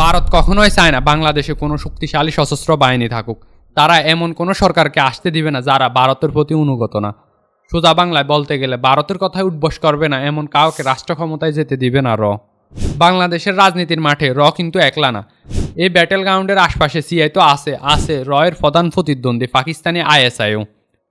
ভারত কখনোই চায় না বাংলাদেশে কোনো শক্তিশালী সশস্ত্র বাহিনী থাকুক। তারা এমন কোনো সরকারকে আসতে দিবে না যারা ভারতের প্রতি অনুগত না। সোজা বাংলায় বলতে গেলে ভারতের কথায় উদ্বস করবে না এমন কাউকে রাষ্ট্র ক্ষমতায় যেতে দিবে না র। বাংলাদেশের রাজনীতির মাঠে র কিন্তু একলা না। এই ব্যাটেল গ্রাউন্ডের আশপাশে সিআই তো আছে আছে রয়ের প্রধান প্রতিদ্বন্দ্বী পাকিস্তানি আইএসআইও।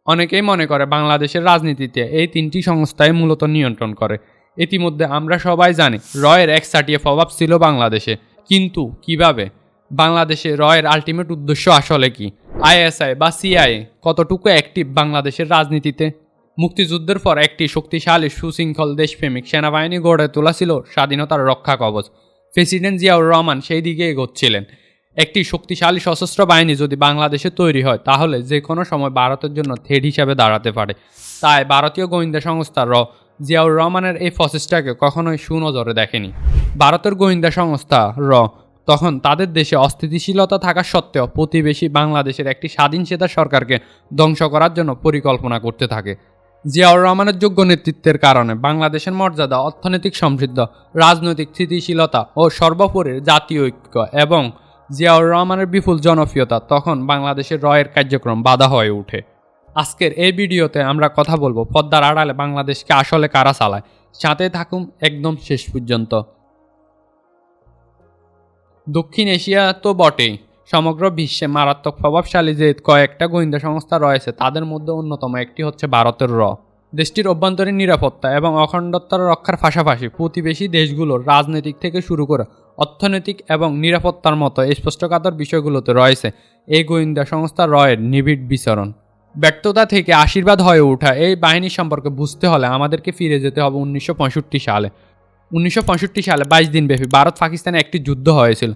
অনেকেই মনে করে বাংলাদেশের রাজনীতিতে এই তিনটি সংস্থায় মূলত নিয়ন্ত্রণ করে। ইতিমধ্যে আমরা সবাই জানি, রয়ের একসাটিয়ে প্রভাব ছিল বাংলাদেশে। কিন্তু কীভাবে? বাংলাদেশে রয়ের আলটিমেট উদ্দেশ্য আসলে কি? আইএসআই বা সিআইএ কতটুকু অ্যাক্টিভ বাংলাদেশের রাজনীতিতে? মুক্তিযুদ্ধের পর একটি শক্তিশালী সুশৃঙ্খল দেশপ্রেমিক সেনাবাহিনী গড়ে তোলা ছিল স্বাধীনতার রক্ষা কবচ। প্রেসিডেন্ট জিয়াউর রহমান সেই দিকে এগোচ্ছিলেন। একটি শক্তিশালী সশস্ত্র বাহিনী যদি বাংলাদেশে তৈরি হয়, তাহলে যে কোনো সময় ভারতের জন্য থ্রেড হিসাবে দাঁড়াতে পারে। তাই ভারতীয় গোয়েন্দা সংস্থা র জিয়াউর রহমানের এই প্রচেষ্টাকে কখনোই সুনজরে দেখেনি। ভারতের গোয়েন্দা সংস্থা র, তখন তাদের দেশে অস্থিতিশীলতা থাকা সত্ত্বেও প্রতিবেশী বাংলাদেশের একটি স্বাধীন চেতা সরকারকে ধ্বংস করার জন্য পরিকল্পনা করতে থাকে। জিয়াউর রহমানের যোগ্য নেতৃত্বের কারণে বাংলাদেশের মর্যাদা, অর্থনৈতিক সমৃদ্ধ, রাজনৈতিক স্থিতিশীলতা ও সর্বোপরি জাতীয় ঐক্য এবং জিয়াউর রহমানের বিপুল জনপ্রিয়তা তখন বাংলাদেশের রয়ের কার্যক্রম বাধা হয়ে ওঠে। আজকের এই ভিডিওতে আমরা কথা বলব পদ্মার আড়ালে বাংলাদেশকে আসলে কারা চালায়। সাথে থাকুন একদম শেষ পর্যন্ত। দক্ষিণ এশিয়া তো বটেই। সমগ্র বিশ্বে মারাত্মক প্রভাবশালী যে কয়েকটা গোয়েন্দা সংস্থা রয়েছে, তাদের মধ্যে অন্যতম একটি হচ্ছে ভারতের র। দেশটির অভ্যন্তরীণ নিরাপত্তা এবং অখণ্ডতা রক্ষার পাশাপাশি প্রতিবেশী দেশগুলোর রাজনৈতিক থেকে শুরু করে অর্থনৈতিক এবং নিরাপত্তার মতো স্পষ্টকাতর বিষয়গুলোতে রয়েছে এই গোয়েন্দা সংস্থা রয়ের নিবিড় বিচরণ। ব্যর্থতা থেকে আশীর্বাদ হয়ে ওঠা এই বাহিনী সম্পর্কে বুঝতে হলে আমাদেরকে ফিরে যেতে হবে উনিশশো পঁয়ষট্টি সালে। উনিশশো পঁয়ষট্টি সালে বাইশ দিনব্যাপী ভারত পাকিস্তানে একটি যুদ্ধ হয়েছিল।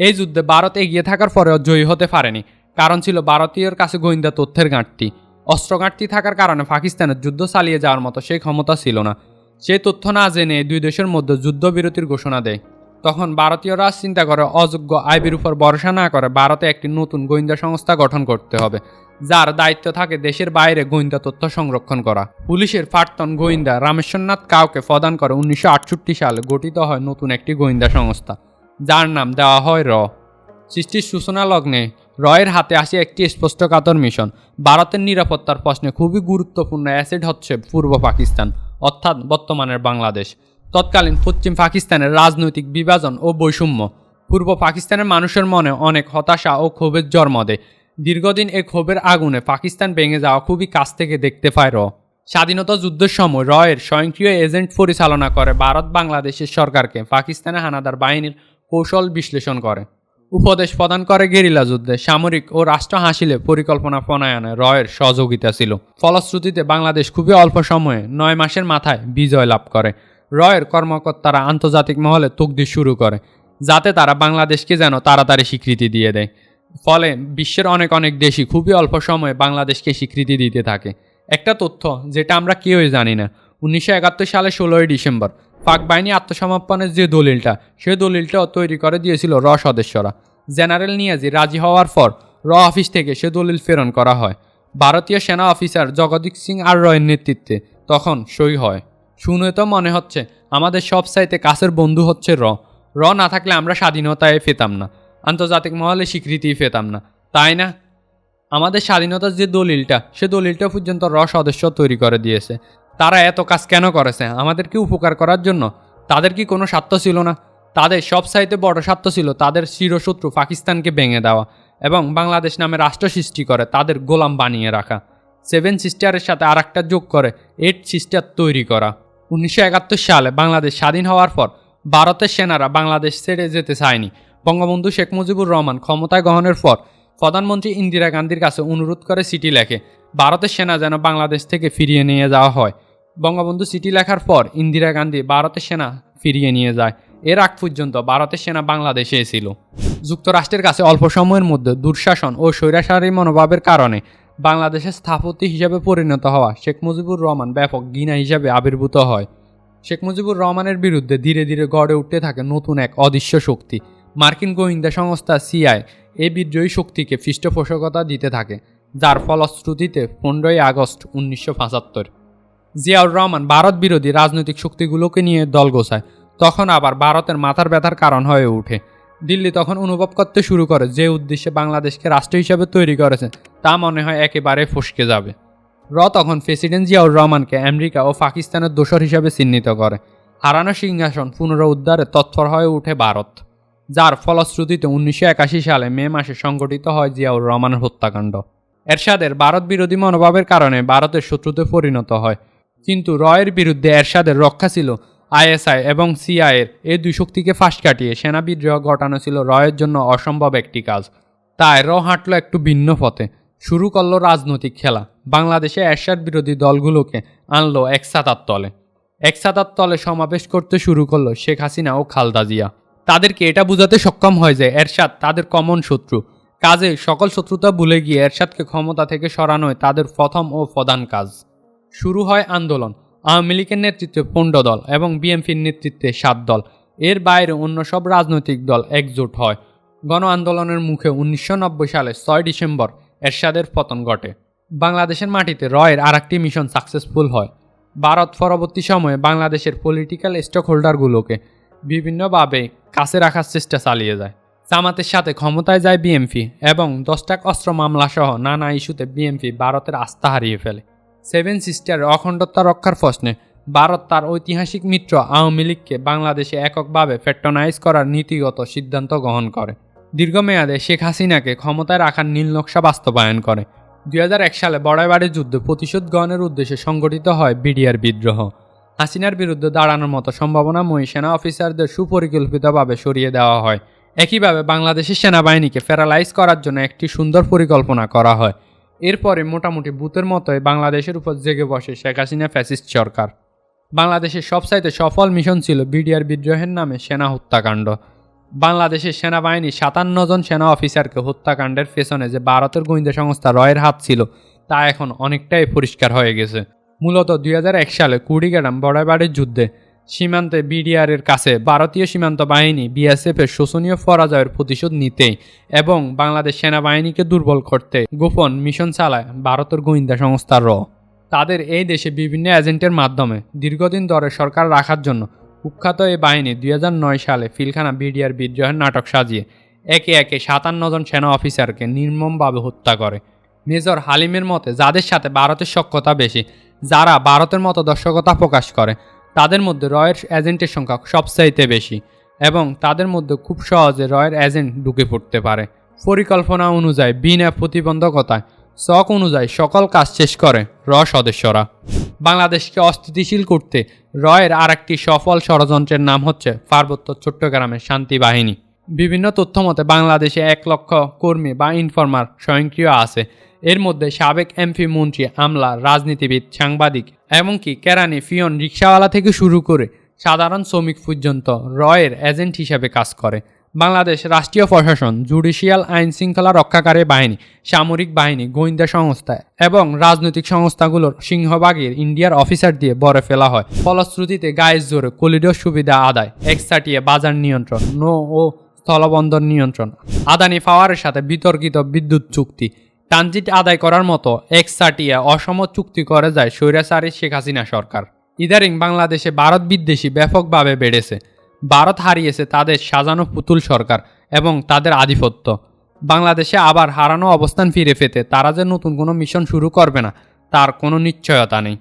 এই যুদ্ধে ভারত এগিয়ে থাকার পরেও জয়ী হতে পারেনি। কারণ ছিল ভারতীয়র কাছে গোয়েন্দা তথ্যের ঘাটতি। অস্ত্র ঘাটতি থাকার কারণে পাকিস্তানের যুদ্ধ চালিয়ে যাওয়ার মতো সেই ক্ষমতা ছিল না। সেই তথ্য না জেনে দুই দেশের মধ্যে যুদ্ধবিরতির ঘোষণা দেয়। তখন ভারতীয়রা চিন্তা করে অযোগ্য আইবির উপর ভরসা না করে ভারতে একটি নতুন গোয়েন্দা সংস্থা গঠন করতে হবে। যার দায়িত্ব থাকে দেশের বাইরে গোয়েন্দা তথ্য সংরক্ষণ করা। পুলিশের প্রাক্তন গোয়েন্দা রামেশ্বরনাথ কাউকে প্রদান করে উনিশশো আটষট্টি সালে গঠিত হয় নতুন একটি গোয়েন্দা সংস্থা, যার নাম দেওয়া হয় র। সৃষ্টির সূচনা লগ্নে রয়ের হাতে আসে একটি স্পষ্টকাতর মিশন। ভারতের নিরাপত্তার প্রশ্নে খুবই গুরুত্বপূর্ণ অ্যাসেট হচ্ছে পূর্ব পাকিস্তান, অর্থাৎ বর্তমানের বাংলাদেশ। তৎকালীন পশ্চিম পাকিস্তানের রাজনৈতিক বিভাজন ও বৈষম্য। পূর্ব পাকিস্তানের মানুষের মনে অনেক হতাশা ও ক্ষোভের জন্ম দেয়। দীর্ঘদিন এ ক্ষোভের আগুনে পাকিস্তান ভেঙে যাওয়া খুবই কাছ থেকে দেখতে পায় র। স্বাধীনতা যুদ্ধের সময় রয়ের স্বয়ংক্রিয় এজেন্ট পরিচালনা করে ভারত বাংলাদেশের সরকারকে পাকিস্তানের হানাদার বাহিনীর কৌশল বিশ্লেষণ করে। উপদেশ প্রদান করে গেরিলা যুদ্ধে সামরিক ও রাষ্ট্র হাসিলে পরিকল্পনা প্রণয়নে রয়ের সহযোগিতা ছিল। ফলশ্রুতিতে বাংলাদেশ খুবই অল্প সময়ে নয় মাসের মাথায় বিজয় লাভ করে। রয়ের কর্মকর্তারা আন্তর্জাতিক মহলে তুকদি শুরু করে, যাতে তারা বাংলাদেশকে যেন তাড়াতাড়ি স্বীকৃতি দিয়ে দেয়। ফলে বিশ্বের অনেক অনেক দেশই খুবই অল্প সময়ে বাংলাদেশকে স্বীকৃতি দিতে থাকে। একটা তথ্য যেটা আমরা কেউই জানি না। উনিশশো একাত্তর সালে ষোলোই ডিসেম্বর পাক বাহিনী আত্মসমর্পণের যে দলিলটা, সে দলিলটাও তৈরি করে দিয়েছিল র সদস্যরা। জেনারেল নিয়াজি রাজি হওয়ার পর র অফিস থেকে সে দলিল প্রেরণ করা হয়। ভারতীয় সেনা অফিসার জগদীপ সিং আর রয়ের নেতৃত্বে তখন সই হয়। শুনে তো মনে হচ্ছে আমাদের সব সাইতে কাছের বন্ধু হচ্ছে র। র না থাকলে আমরা স্বাধীনতায় পেতাম না। আন্তর্জাতিক মহলে স্বীকৃতি পেতাম না। তাই না? আমাদের স্বাধীনতার যে দলিলটা, সে দলিলটা পর্যন্ত র সদস্য তৈরি করে দিয়েছে। তারা এত কাজ কেন করেছে? আমাদেরকে উপকার করার জন্য। তাদের কি কোনো স্বার্থ ছিল না? তাদের সব সাইতে বড় স্বার্থ ছিল তাদের চিরশত্রু পাকিস্তানকে ভেঙে দেওয়া এবং বাংলাদেশ নামে রাষ্ট্র সৃষ্টি করে তাদের গোলাম বানিয়ে রাখা। সেভেন সিস্টারের সাথে আর একটা যোগ করে এইট সিস্টার তৈরি করা। উনিশশো একাত্তর সালে বাংলাদেশ স্বাধীন হওয়ার পর ভারতের সেনারা বাংলাদেশ ছেড়ে যেতে চায়নি। বঙ্গবন্ধু শেখ মুজিবুর রহমান ক্ষমতায় গ্রহণের পর প্রধানমন্ত্রী ইন্দিরা গান্ধীর কাছে অনুরোধ করে চিঠি লেখে, ভারতের সেনা যেন বাংলাদেশ থেকে ফিরিয়ে নিয়ে যাওয়া হয়। বঙ্গবন্ধু চিঠি লেখার পর ইন্দিরা গান্ধী ভারতের সেনা ফিরিয়ে নিয়ে যায়। এর আগ পর্যন্ত ভারতের সেনা বাংলাদেশে ছিল। যুক্তরাষ্ট্রের কাছে অল্প সময়ের মধ্যে দুঃশাসন ও স্বৈরাচারী মনোভাবের কারণে বাংলাদেশের স্থাপতি হিসাবে পরিণত হওয়া শেখ মুজিবুর রহমান ব্যাপক গিনা হিসাবে আবির্ভূত হয়। শেখ মুজিবুর রহমানের বিরুদ্ধে ধীরে ধীরে গড়ে উঠতে থাকে নতুন এক অদৃশ্য শক্তি। মার্কিন গোয়েন্দা সংস্থা সিআই এই বিদ্রোহী শক্তিকে পৃষ্ঠপোষকতা দিতে থাকে, যার ফলশ্রুতিতে পনেরোই আগস্ট উনিশশো পঁচাত্তর। জিয়াউর রহমান ভারত বিরোধী রাজনৈতিক শক্তিগুলোকে নিয়ে দল গোছায়, তখন আবার ভারতের মাথার ব্যথার কারণ হয়ে ওঠে। দিল্লি তখন অনুভব করতে শুরু করে যে উদ্দেশ্যে বাংলাদেশকে রাষ্ট্র হিসেবে তৈরি করেছে, তা মনে হয় একেবারে ফসকে যাবে। র তখন প্রেসিডেন্ট জিয়াউর রহমানকে আমেরিকা ও পাকিস্তানের দোসর হিসাবে চিহ্নিত করে। হারানো সিংহাসন পুনরুদ্ধারে তৎপর হয়ে ওঠে ভারত। যার ফলশ্রুতিতে উনিশশো একাশি সালে মে মাসে সংগঠিত হয় জিয়াউর রহমানের হত্যাকাণ্ড। এরশাদের ভারত বিরোধী মনোভাবের কারণে ভারতের শত্রুতে পরিণত হয়। কিন্তু রয়ের বিরুদ্ধে এরশাদের রক্ষা ছিল আইএসআই এবং সিআইয়ের এই দুই শক্তিকে ফাঁস কাটিয়ে সেনা বিদ্রোহ ঘটানো ছিল রয়ের জন্য অসম্ভব একটি কাজ। তাই র হাঁটল একটু ভিন্ন পথে। শুরু করল রাজনৈতিক খেলা। বাংলাদেশে এরশাদ বিরোধী দলগুলোকে আনলো একসাতার তলে একসাতার তলে সমাবেশ করতে শুরু করল শেখ হাসিনা ও খালদা জিয়া। তাদেরকে এটা বোঝাতে সক্ষম হয় যে এরশাদ তাদের কমন শত্রু। কাজে সকল শত্রুতা ভুলে গিয়ে এরশাদকে ক্ষমতা থেকে সরানোই তাদের প্রথম ও প্রধান কাজ। শুরু হয় আন্দোলন। আওয়ামী লীগের নেতৃত্বে পনেরো দল এবং বিএনপির নেতৃত্বে সাত দল। এর বাইরে অন্য সব রাজনৈতিক দল একজোট হয়। গণ আন্দোলনের মুখে উনিশশো নব্বই সালে ছয় ডিসেম্বর এরশাদের পতন ঘটে। বাংলাদেশের মাটিতে রয়ের আরেকটি মিশন সাকসেসফুল হয়। ভারত পরবর্তী সময়ে বাংলাদেশের পলিটিক্যাল স্টক হোল্ডারগুলোকে বিভিন্নভাবে কাছে রাখার চেষ্টা চালিয়ে যায়। জামাতের সাথে ক্ষমতায় যায় বিএমপি এবং দশটাক অস্ত্র মামলা সহ নানা ইস্যুতে বিএমপি ভারতের আস্থা হারিয়ে ফেলে। সেভেন সিস্টারের অখণ্ডতা রক্ষার প্রশ্নে ভারত তার ঐতিহাসিক মিত্র আওয়ামী লীগকে বাংলাদেশে এককভাবে ফেট্রোনাইজ করার নীতিগত সিদ্ধান্ত গ্রহণ করে। দীর্ঘমেয়াদে শেখ হাসিনাকে ক্ষমতায় রাখার নীল নকশা বাস্তবায়ন করে। দুই হাজার এক সালে বড়াইবাড়ির যুদ্ধে প্রতিশোধ গ্রহণের উদ্দেশ্যে সংগঠিত হয় বিডিআর বিদ্রোহ। হাসিনার বিরুদ্ধে দাঁড়ানোর মতো সম্ভাবনা সম্ভাবনাময়ী সেনা অফিসারদের সুপরিকল্পিতভাবে সরিয়ে দেওয়া হয়। একইভাবে বাংলাদেশের সেনাবাহিনীকে প্যারালাইজ করার জন্য একটি সুন্দর পরিকল্পনা করা হয়। এরপরে মোটামুটি বুথের মতোই বাংলাদেশের উপর জেগে বসে শেখ হাসিনা ফ্যাসিস্ট সরকার। বাংলাদেশের সবচাইতে সফল মিশন ছিল বিডিআর বিদ্রোহের নামে সেনা হত্যাকাণ্ড। বাংলাদেশের সেনাবাহিনী সাতান্ন জন সেনা অফিসারকে হত্যাকাণ্ডের পেছনে যে ভারতের গোয়েন্দা সংস্থা রয়ের হাত ছিল, তা এখন অনেকটাই পরিষ্কার হয়ে গেছে। মূলত দুই হাজার এক সালে কুড়িগ্রাম বড়াইবাড়ির যুদ্ধে সীমান্তে বিডিআরের কাছে ভারতীয় সীমান্ত বাহিনী বিএসএফের শোষণীয় পরাজয়ের প্রতিশোধ নিতে এবং বাংলাদেশ সেনাবাহিনীকে দুর্বল করতে গোপন মিশন চালায় ভারতের গোয়েন্দা সংস্থার র। তাদের এই দেশে বিভিন্ন এজেন্টের মাধ্যমে দীর্ঘদিন ধরে সরকার রাখার জন্য কুখ্যাত এই বাহিনী দুই হাজার নয় সালে ফিলখানা বিডিআর বিদ্রোহের নাটক সাজিয়ে একে একে সাতান্ন জন সেনা অফিসারকে নির্মমভাবে হত্যা করে। মেজর হালিমের মতে, যাদের সাথে ভারতের সক্ষতা বেশি, যারা ভারতের মতো দর্শকতা প্রকাশ করে, তাদের মধ্যে রয়ের এজেন্টের সংখ্যা সবচাইতে বেশি এবং তাদের মধ্যে খুব সহজে রয়ের এজেন্ট ঢুকে পড়তে পারে। পরিকল্পনা অনুযায়ী, বিনা প্রতিবন্ধকতায়, শখ অনুযায়ী সকল কাজ শেষ করে র সদস্যরা। বাংলাদেশকে অস্থিতিশীল করতে রয়ের আরেকটি সফল ষড়যন্ত্রের নাম হচ্ছে পার্বত্য চট্টগ্রামের শান্তি বাহিনী। বিভিন্ন তথ্য মতে, বাংলাদেশে এক লক্ষ কর্মী বা ইনফর্মার স্বয়ংক্রিয় আছে। এর মধ্যে সাবেক এমপি মন্ত্রী, আমলা, রাজনীতিবিদ, সাংবাদিক এমনকি কেরানি, ফিয়ন, রিক্সাওয়ালা থেকে শুরু করে সাধারণ শ্রমিক পর্যন্ত রয়ের এজেন্ট হিসেবে কাজ করে। বাংলাদেশ রাষ্ট্রীয় প্রশাসন, জুডিশিয়াল আইন শৃঙ্খলা রক্ষাকারী বাহিনী, সামরিক বাহিনী, গোয়েন্দা সংস্থা এবং রাজনৈতিক সংস্থাগুলোর সিংহভাগের ইন্ডিয়ার অফিসার দিয়ে বরে ফেলা হয়। ফলশ্রুতিতে গায়ের জোরে কলিডোর সুবিধা আদায় একসাটিয়ে বাজার নিয়ন্ত্রণ, নৌ ও স্থলবন্দর নিয়ন্ত্রণ, আদানি পাওয়ারের সাথে বিতর্কিত বিদ্যুৎ চুক্তি ট্রানজিট আদায় করার মতো একসাটিয়া অসম চুক্তি করে যায় স্বৈরাচারী শেখ হাসিনা সরকার। ইদারিং বাংলাদেশে ভারত বিদ্বেষী ব্যাপকভাবে বেড়েছে। ভারত হারিয়েছে তাদের সাজানো পুতুল সরকার এবং তাদের আধিপত্য। বাংলাদেশে আবার হারানো অবস্থান ফিরে পেতে তারা যে নতুন কোনো মিশন শুরু করবে না, তার কোনো নিশ্চয়তা নেই।